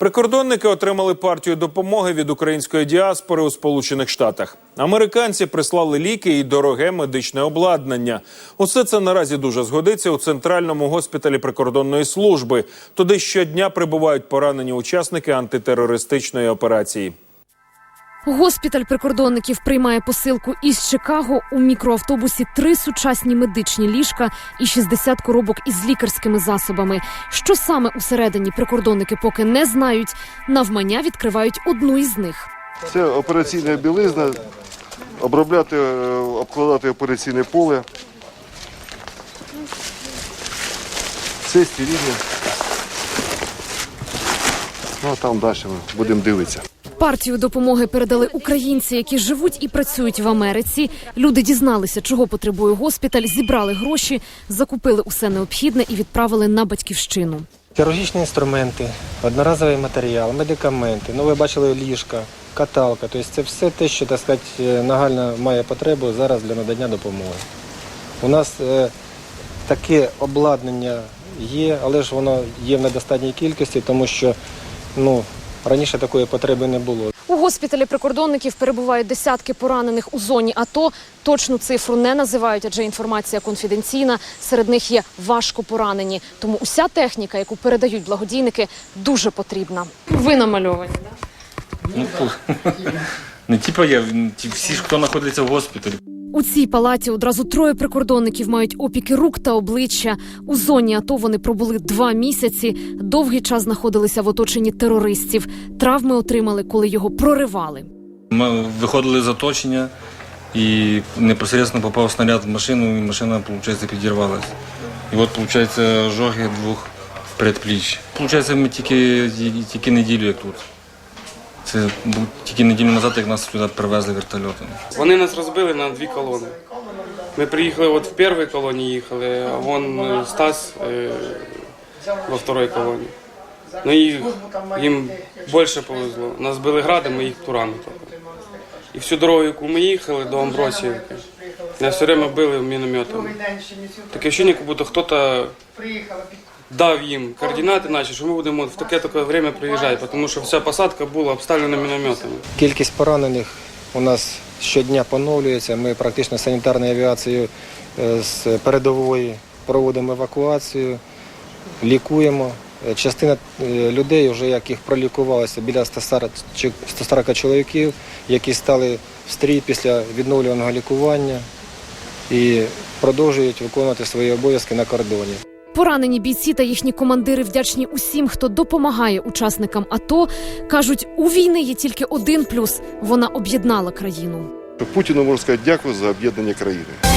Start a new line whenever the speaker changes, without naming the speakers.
Прикордонники отримали партію допомоги від української діаспори у Сполучених Штатах. Американці прислали ліки і дороге медичне обладнання. Усе це наразі дуже згодиться у центральному госпіталі прикордонної служби. Туди щодня прибувають поранені учасники антитерористичної операції.
Госпіталь прикордонників приймає посилку із Чикаго. У мікроавтобусі три сучасні медичні ліжка і 60 коробок із лікарськими засобами. Що саме усередині прикордонники поки не знають. Навмання відкривають одну із них.
Це операційна білизна, обробляти, е, обкладати операційне поле. Це стерильне. Ну, а там далі ми будемо дивитися.
Партію допомоги передали українці, які живуть і працюють в Америці. Люди дізналися, чого потребує госпіталь, зібрали гроші, закупили усе необхідне і відправили на батьківщину.
Хірургічні інструменти, одноразовий матеріал, медикаменти. Ну, ви бачили ліжка, каталка. Тобто це все те, що так сказати, нагально має потребу зараз для надання допомоги. У нас е, таке обладнання є, але ж воно є в недостатній кількості, тому що ну, раніше такої потреби не було.
У госпіталі прикордонників перебувають десятки поранених у зоні АТО. Точну цифру не називають, адже інформація конфіденційна. Серед них є важко поранені. Тому уся техніка, яку передають благодійники, дуже потрібна. Ви намальовані.
Ну. Не типа я, всі ж, хто знаходиться в госпіталі.
У цій палаті одразу троє прикордонників мають опіки рук та обличчя. У зоні АТО вони пробули два місяці. Довгий час знаходилися в оточенні терористів. Травми отримали, коли його проривали.
Ми виходили з оточення і непосередньо попав снаряд в машину, і машина, виходить, підірвалася. І от, виходить, ожоги двох предпліч. Виходить, ми тільки, тільки неділю як тут. Це тільки неділю назад, як нас сюди привезли вертольотом.
Вони нас розбили на дві колони. Ми приїхали от в першій колоні їхали, а вон е, Стас е, во второй колоні. Ну і їм більше повезло. Нас били гради, ми їх тільки. І всю дорогу, яку ми їхали до Амбросіївки, нас все время били мінометами. Таке ощущення, як будто хтось дав їм координати наші, що ми будемо в таке-таке время приїжджати, тому що вся посадка була обставлена мінометами.
Кількість поранених у нас щодня поновлюється. Ми практично санітарною авіацією е, з передової проводимо евакуацію, лікуємо. Е, Частина е, людей, вже яких пролікувалося біля 140 140 чоловіків, які стали в стрій після відновлюваного лікування і продовжують виконувати свої обов'язки на кордоні.
Поранені бійці та їхні командири вдячні усім, хто допомагає учасникам АТО. кажуть, у війни є тільки один плюс: вона об'єднала країну.
Путіну можна сказати дякую за об'єднання країни.